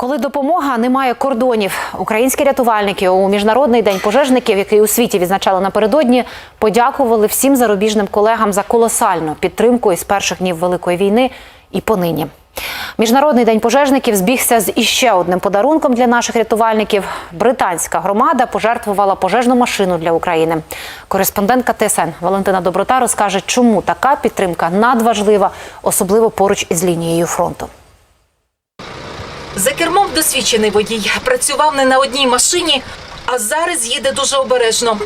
Коли допомога не має кордонів, українські рятувальники у міжнародний день пожежників, який у світі відзначали напередодні, подякували всім зарубіжним колегам за колосальну підтримку із перших днів великої війни і понині. Міжнародний день пожежників збігся з іще одним подарунком для наших рятувальників. Британська громада пожертвувала пожежну машину для України. Кореспондентка ТСН Валентина Доброта розкаже, чому така підтримка надважлива, особливо поруч із лінією фронту. За кермом досвідчений водій працював не на одній машині, а зараз їде дуже обережно.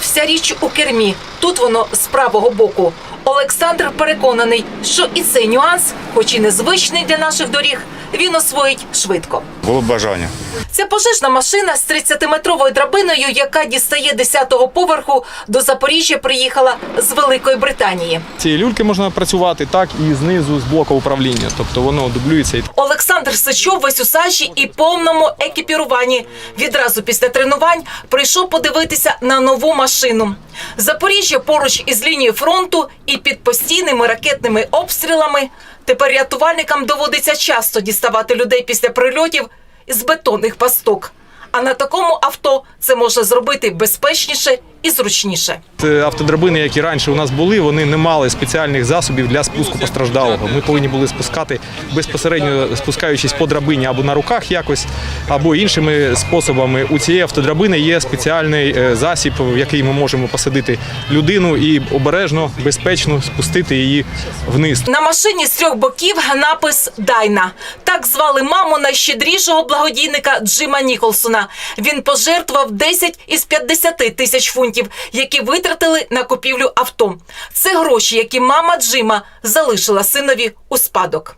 Вся річ у кермі. Тут воно з правого боку. Олександр переконаний, що і цей нюанс, хоч і незвичний для наших доріг, він освоїть швидко. Було б бажання. Це пожежна машина з 30-метровою драбиною, яка дістає 10-го поверху до Запоріжжя, приїхала з Великої Британії. Цієї люльки можна працювати так і знизу з блоку управління, тобто воно дублюється Олександр Сичов весь у сажі і повному екіпіруванні. Відразу після тренувань прийшов подивитися на нову машину. Запоріжжя поруч із лінією фронту і під постійними ракетними обстрілами. Тепер рятувальникам доводиться часто діставати людей після прильотів з бетонних пасток. А на такому авто це можна зробити безпечніше і зручніше. Автодрабини, які раніше у нас були, вони не мали спеціальних засобів для спуску постраждалого. Ми повинні були спускати безпосередньо спускаючись по драбині або на руках якось, або іншими способами. У цієї автодрабини є спеціальний е, засіб, в який ми можемо посадити людину і обережно, безпечно спустити її вниз. На машині з трьох боків напис Дайна. Так звали маму найщедрішого благодійника Джима Ніколсона. Він пожертвував 10 із 50 тисяч фунтів, які витратили на купівлю авто. Це гроші, які мама Джима залишила синові у спадок.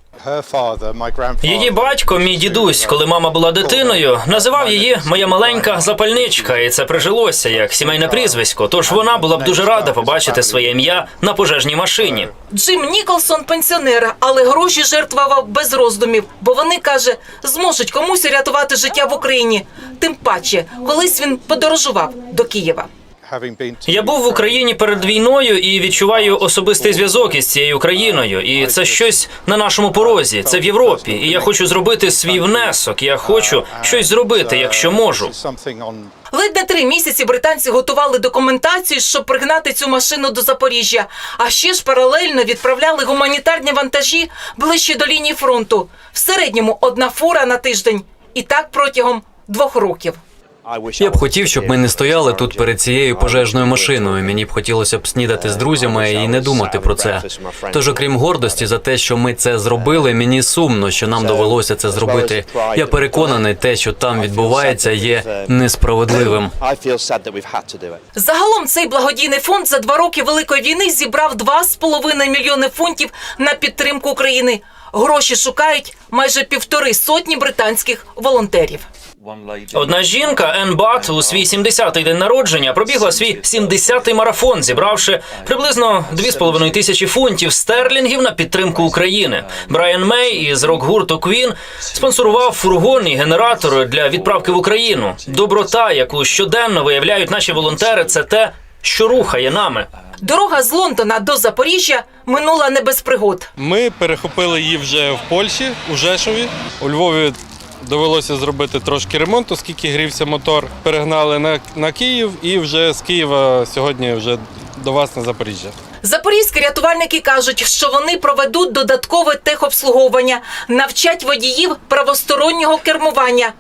Її батько, мій дідусь, коли мама була дитиною, називав її моя маленька запальничка, і це прижилося як сімейне прізвисько. Тож вона була б дуже рада побачити своє ім'я на пожежній машині. Джим Ніколсон пенсіонер, але гроші жертвував без роздумів, бо вони каже, зможуть комусь рятувати життя в Україні. Тим паче, колись він подорожував до Києва. Я був в Україні перед війною і відчуваю особистий зв'язок із цією країною. І це щось на нашому порозі. Це в Європі. І я хочу зробити свій внесок. Я хочу щось зробити, якщо можу. Ледь не три місяці британці готували документацію, щоб пригнати цю машину до Запоріжжя. А ще ж паралельно відправляли гуманітарні вантажі ближче до лінії фронту. В середньому одна фура на тиждень. І так протягом двох років. Я б хотів, щоб ми не стояли тут перед цією пожежною машиною. Мені б хотілося б снідати з друзями і не думати про це. Тож, окрім гордості за те, що ми це зробили, мені сумно, що нам довелося це зробити. Я переконаний, те, що там відбувається, є несправедливим. Загалом цей благодійний фонд за два роки Великої війни зібрав 2,5 мільйони фунтів на підтримку України. Гроші шукають майже півтори сотні британських волонтерів. Одна жінка Ен Бат у свій 70-й день народження пробігла свій 70-й марафон, зібравши приблизно 2,5 тисячі фунтів стерлінгів на підтримку України. Брайан Мей із рок-гурту Квін спонсорував фургон і генератор для відправки в Україну. Доброта, яку щоденно виявляють наші волонтери, це те, що рухає нами. Дорога з Лондона до Запоріжжя минула не без пригод. Ми перехопили її вже в Польщі, у Жешові. У Львові довелося зробити трошки ремонт, оскільки грівся мотор. Перегнали на, на Київ і вже з Києва сьогодні вже до вас на Запоріжжя. Запорізькі рятувальники кажуть, що вони проведуть додаткове техобслуговування, навчать водіїв правостороннього кермування.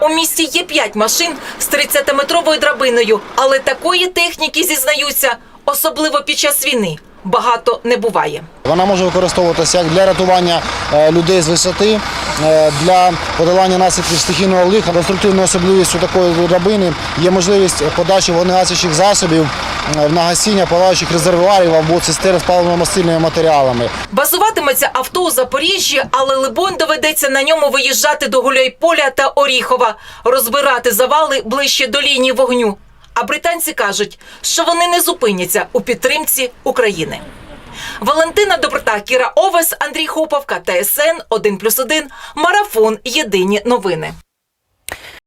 У місті є п'ять машин з 30-метровою драбиною, але такої техніки зізнаються, особливо під час війни, багато не буває. Вона може використовуватися як для рятування е, людей з висоти, е, для подолання наслідків стихійного лиха. Конструктивною особливістю такої драбини є можливість подачі вогнегасячих засобів е, в нагасіння палаючих резервуарів або цистерн з паливно-мастильними матеріалами. Базуватиметься авто у Запоріжжі, але либонь доведеться на ньому виїжджати до Гуляйполя та Оріхова, розбирати завали ближче до лінії вогню. А британці кажуть, що вони не зупиняться у підтримці України. Валентина Доброта, Кіра Овес, Андрій Хоповка, ТСН 1+,1, Марафон. Єдині новини.